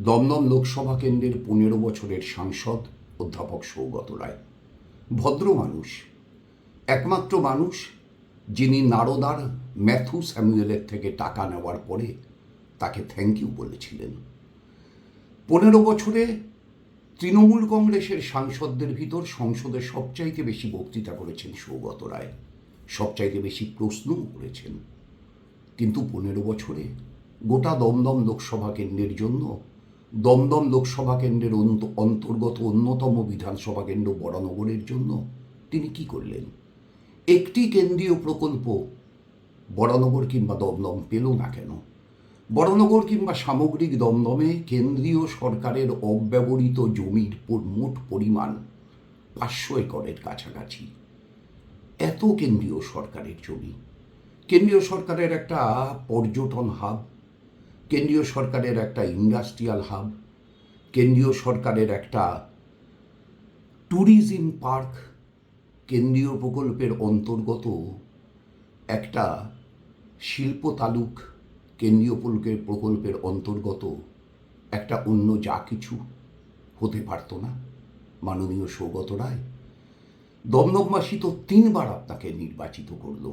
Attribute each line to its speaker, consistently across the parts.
Speaker 1: দমদম লোকসভা কেন্দ্রের পনেরো বছরের সাংসদ অধ্যাপক সৌগত রায়। ভদ্র মানুষ, একমাত্র মানুষ যিনি নারদার ম্যাথু স্যামুয়েলের থেকে টাকা নেওয়ার পরে তাকে থ্যাংক ইউ বলেছিলেন। পনেরো বছরে তৃণমূল কংগ্রেসের সাংসদদের ভিতর সংসদে সবচাইতে বেশি বক্তৃতা করেছেন সৌগত রায়। সবচাইতে বেশি প্রশ্নও করেছেন। কিন্তু পনেরো বছরে গোটা দমদম লোকসভা কেন্দ্রের জন্য দমদম লোকসভা কেন্দ্রের অন্তর্গত অন্যতম বিধানসভা কেন্দ্র বরানগরের জন্য তিনি কি করলেন? একটি কেন্দ্রীয় প্রকল্প বরানগর কিংবা দমদম পেল না কেন? বরানগর কিংবা সামগ্রিক দমদমে কেন্দ্রীয় সরকারের অব্যবহৃত জমির মোট পরিমাণ পাঁচশো একরের কাছাকাছি। এত কেন্দ্রীয় সরকারের জমি। কেন্দ্রীয় সরকারের একটা পর্যটন হাব কেন্দ্রীয় সরকারের একটা ইন্ডাস্ট্রিয়াল হাব কেন্দ্রীয় সরকারের একটা ট্যুরিজম পার্ক কেন্দ্রীয় প্রকল্পের অন্তর্গত একটা শিল্প তালুক কেন্দ্রীয় প্রকল্পের প্রকল্পের অন্তর্গত একটা অন্য যা কিছু হতে পারতো না। মাননীয় সৌগত রায় দমদমবাসী তো তিনবার আপনাকে নির্বাচিত করল।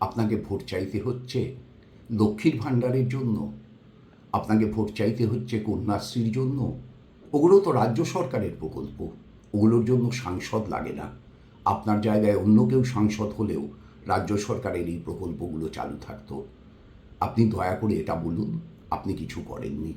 Speaker 1: আপনাকে ভোট চাইতে হচ্ছে লক্ষ্মীর ভাণ্ডারের জন্য। আপনাকে ভোট চাইতে হচ্ছে কন্যাশ্রীর জন্য। ওগুলো তো রাজ্য সরকারের প্রকল্প। ওগুলোর জন্য সাংসদ লাগে না। আপনার জায়গায় অন্য কেউ সাংসদ হলেও রাজ্য সরকারের এই প্রকল্পগুলো চালু থাকত। আপনি দয়া করে এটা বলুন, আপনি কিছু করেননি।